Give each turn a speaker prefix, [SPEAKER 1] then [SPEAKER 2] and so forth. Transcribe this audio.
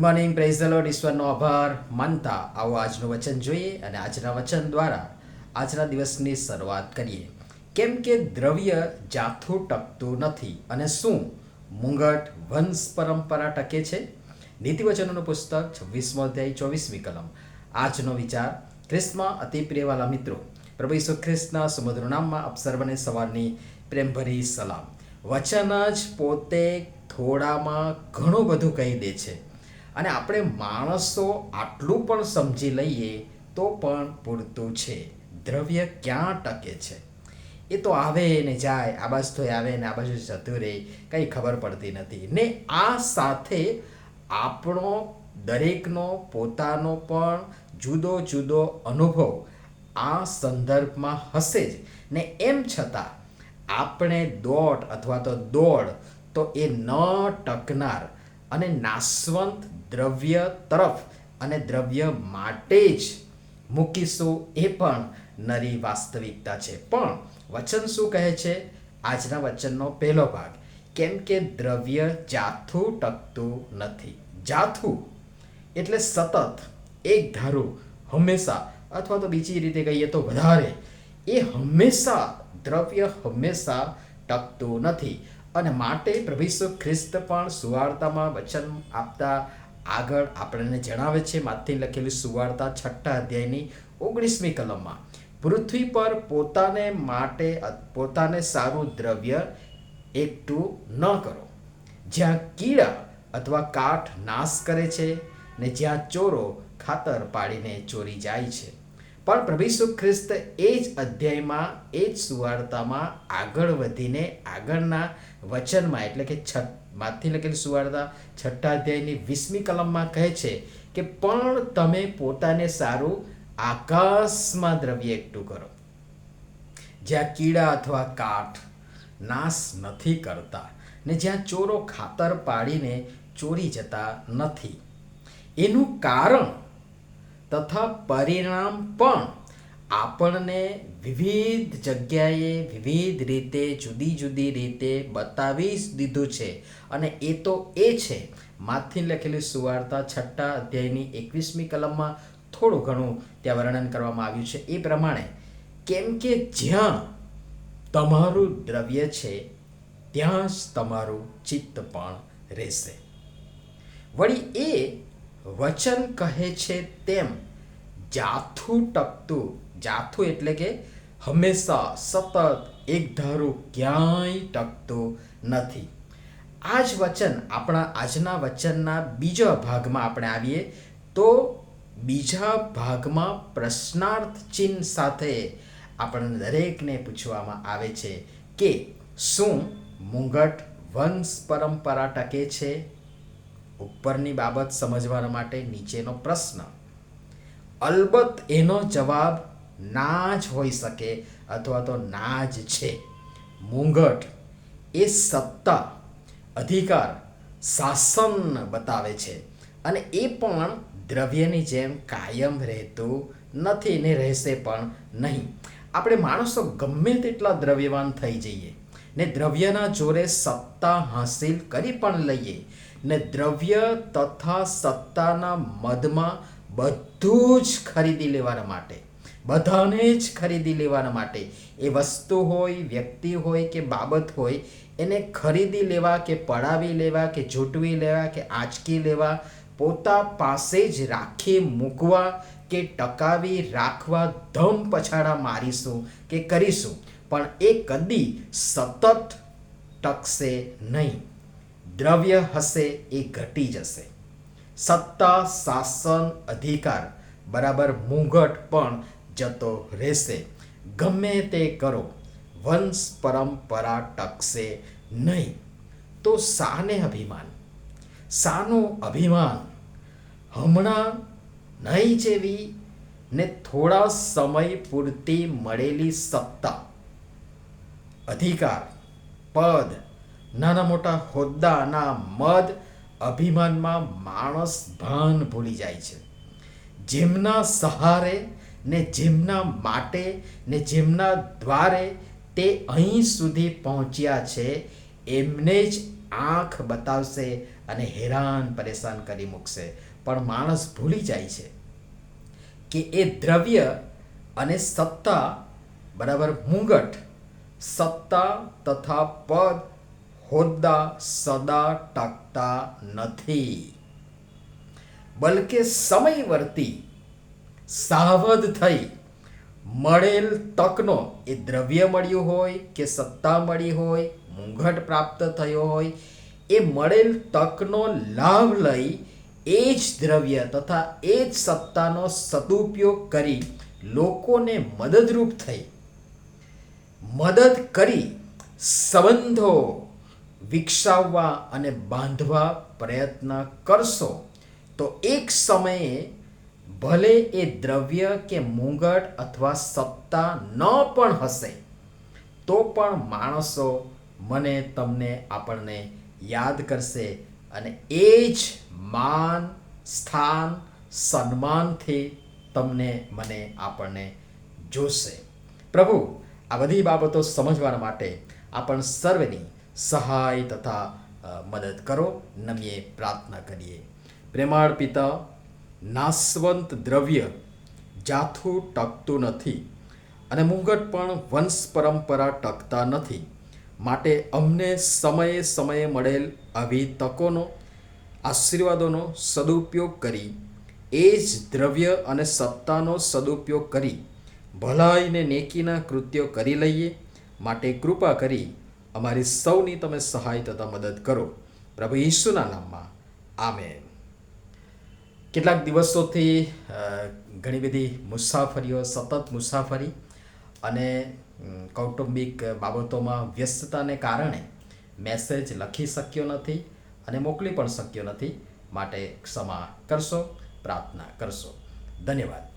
[SPEAKER 1] Morning praise the lord ઈશ્વરનો આભાર માનતા આવો આજનું વચન જોઈએ અને આજના વચન દ્વારા આજના દિવસની શરૂઆત કરીએ. કેમ કે દ્રવ્ય જાથું ટકતું નથી અને શું? મુંગટ, વંશ પરંપરા ટકે છે? નીતિવચનોનું પુસ્તક છવ્વીસમો અધ્યાય, ચોવીસમી કલમ. આજનો વિચાર ખ્રિસ્તમાં અતિ પ્રિયવાલા મિત્રો. પ્રભુ ઈસુ ખ્રિસ્તના સમુદ્ર નામમાં આપ સર્વને સવારની પ્રેમભરી સલામ. વચન જ પોતે થોડામાં ઘણું બધું કહી દે છે. અને આપણે માણસો આટલું પણ સમજી લઈએ તો પણ પૂરતું છે. દ્રવ્ય ક્યાં ટકે છે? એ તો આવે ને જાય, આ બાજુ તો આવે ને આ બાજુ જતું રહે, કંઈ ખબર પડતી નથી. ને આ સાથે આપણો દરેકનો પોતાનો પણ જુદો જુદો અનુભવ આ સંદર્ભમાં હશે જ. ને એમ છતાં આપણે દોડ અથવા તો દોડ તો એ ન ટકનાર અને નાશવંત દ્રવ્ય તરફ અને દ્રવ્ય માટે જ મૂકીશું એ પણ નરી વાસ્તવિકતા છે. પણ વચન શું કહે છે? આજના વચનનો પહેલો ભાગ, કેમ કે દ્રવ્ય જાથું ટકતું નથી. જાથું એટલે સતત એક ધારું હંમેશા, અથવા તો બીજી રીતે કહીએ તો વધારે, એ હંમેશા દ્રવ્ય હંમેશા ટકતું નથી. અને માટે પ્રભુ ખ્રિસ્ત પણ સુવાર્તામાં વચન આપતા આગળ આપણને જણાવે છે. માથી લખેલી સુવાર્તા છઠ્ઠા અધ્યાયની ઓગણીસમી કલમમાં, પૃથ્વી પર પોતાને માટે પોતાને સારું દ્રવ્ય એકઠું ન કરો. જ્યાં કીડા અથવા કાઠ નાશ કરે છે ને જ્યાં ચોરો ખાતર પાડીને ચોરી જાય છે. પણ પ્રભુ ખ્રિસ્ત એ જ અધ્યાયમાં, એ જ સુવાર્તામાં આગળ વધીને આગળના વચનમાં, એટલે કે છ માથી લખેલી સુવાર્તા છઠ્ઠા અધ્યાયની વીસમી કલમમાં કહે છે કે, પણ તમે પોતાને સારું આકાશમાં દ્રવ્ય એકઠું કરો. જ્યાં કીડા અથવા કાઠ નાશ નથી કરતા ને જ્યાં ચોરો ખાતર પાડીને ચોરી જતા નથી. એનું કારણ તથા પરિણામ પણ આપણને વિવિધ જગ્યાએ વિવિધ રીતે, જુદી જુદી રીતે બતાવી દીધું છે. અને એ તો એ છે, માથી લખેલી સુવાર્તા છઠ્ઠા અધ્યાયની એકવીસમી કલમમાં થોડું ઘણું ત્યાં વર્ણન કરવામાં આવ્યું છે. એ પ્રમાણે કેમ કે જ્યાં તમારું દ્રવ્ય છે, ત્યાં જ તમારું ચિત્ત પણ રહેશે. વળી એ વચન કહે છે તેમ જાથું ટકતું જાથું એટલે કે હંમેશા સતત એક ધારું ક્યાંય ટકતું નથી. આ જ વચન આપણા આજના વચનના બીજા ભાગમાં આપણે આવીએ તો બીજા ભાગમાં પ્રશ્નાર્થ ચિહ્ન સાથે આપણને દરેકને પૂછવામાં આવે છે કે શું મુંગટ વંશ પરંપરા ટકે છે? ઉપરની બાબત સમજવા માટે નીચેનો પ્રશ્ન. અલબત્ત એનો જવાબ ના જ હોઈ શકે અથવા તો ના જ છે. મૂંઘટ એ સત્તા, અધિકાર, શાસન બતાવે છે અને એ પણ દ્રવ્યની જેમ કાયમ રહેતું નથી ને રહેશે પણ નહીં. આપણે માણસો ગમે તેટલા દ્રવ્યવાન થઈ જઈએ ને દ્રવ્યના જોરે સત્તા હાંસિલ કરી પણ લઈએ ને દ્રવ્ય તથા સત્તાના મદમાં બધું જ ખરીદી લેવાના માટે, બધાને જ ખરીદી લેવાના માટે. એ વસ્તુ હોય, વ્યક્તિ હોય કે બાબત હોય, એને ખરીદી લેવા કે પડાવી લેવા કે જૂટવી લેવા કે આંચકી લેવા, પોતા પાસે જ રાખી મૂકવા કે ટકાવી રાખવા ધમ પછાડા મારીશું કે કરીશું. પણ એ કદી સતત ટકશે નહીં. દ્રવ્ય હશે એ ઘટી જશે. સત્તા, શાસન, અધિકાર બરાબર મૂંઘટ પણ જતો રહેશે. ગમે તે કરો, વંશ પરંપરા ટકશે નહીં. તો શાને અભિમાન. શાનું અભિમાન હમણાં નહીં જેવી ને થોડા સમય પૂરતી મળેલી સત્તા. અધિકાર, પદ નાના મોટા હોદ્દાના મદ અભિમાનમાં માણસ ભાન ભૂલી જાય છે. જેમના સહારે ને જેમના માટે ને જેમના દ્વારે તે અહીં સુધી પહોંચ્યા છે, એમને જ આંખ બતાવશે અને હેરાન પરેશાન કરી મૂકશે. પણ માણસ ભૂલી જાય છે કે એ દ્રવ્ય અને સત્તા, બરાબર, મુંગટ, સત્તા તથા પદ હોદ્દા સદા ટકતા નથી. બલકે સમયવર્તી સાવધ થઈ, મળેલ તકનો એ દ્રવ્ય મળ્યું હોય કે સત્તા મળી હોય, મુંઘટ પ્રાપ્ત થયો હોય, એ મળેલ તકનો લાભ લઈ એ જ દ્રવ્ય તથા એ જ સત્તાનો સદુપયોગ કરી લોકોને મદદરૂપ થઈ. મદદ કરી સંબંધો વિકસાવવા અને બાંધવા પ્રયત્ન કરશો, તો એક સમયે ભલે એ દ્રવ્ય કે મુંગટ અથવા સત્તા ન પણ હશે, તો પણ માણસો મને તમને આપણને યાદ કરશે અને એ જ માન, સ્થાન, સન્માનથી તમને મને આપણને જોશે. પ્રભુ, આ બધી બાબતો સમજવા માટે આપણ સર્વની સહાય તથા મદદ કરો નમીએ પ્રાર્થના કરીએ પ્રેમાળ પિતા નાશવંત દ્રવ્ય જાથું ટકતું નથી અને મુંગટ પણ વંશ પરંપરા ટકતા નથી માટે અમને સમયે સમયે મળેલ આવી તકોનો આશીર્વાદોનો સદુપયોગ કરી એ જ દ્રવ્ય અને સત્તાનો સદુપયોગ કરી ભલાઈને નેકીના કૃત્યો કરી લઈએ માટે કૃપા કરી અમારી સૌની તમે સહાય તથા મદદ કરો. પ્રભુ ઈસુના નામમાં. આમેન. કેટલાક દિવસોથી ઘણી બધી મુસાફરીઓ, સતત મુસાફરી અને કૌટુંબિક બાબતોમાં વ્યસ્તતાને કારણે મેસેજ લખી શક્યો નથી અને મોકલી પણ શક્યો નથી. માટે ક્ષમા કરશો, પ્રાર્થના કરશો. ધન્યવાદ.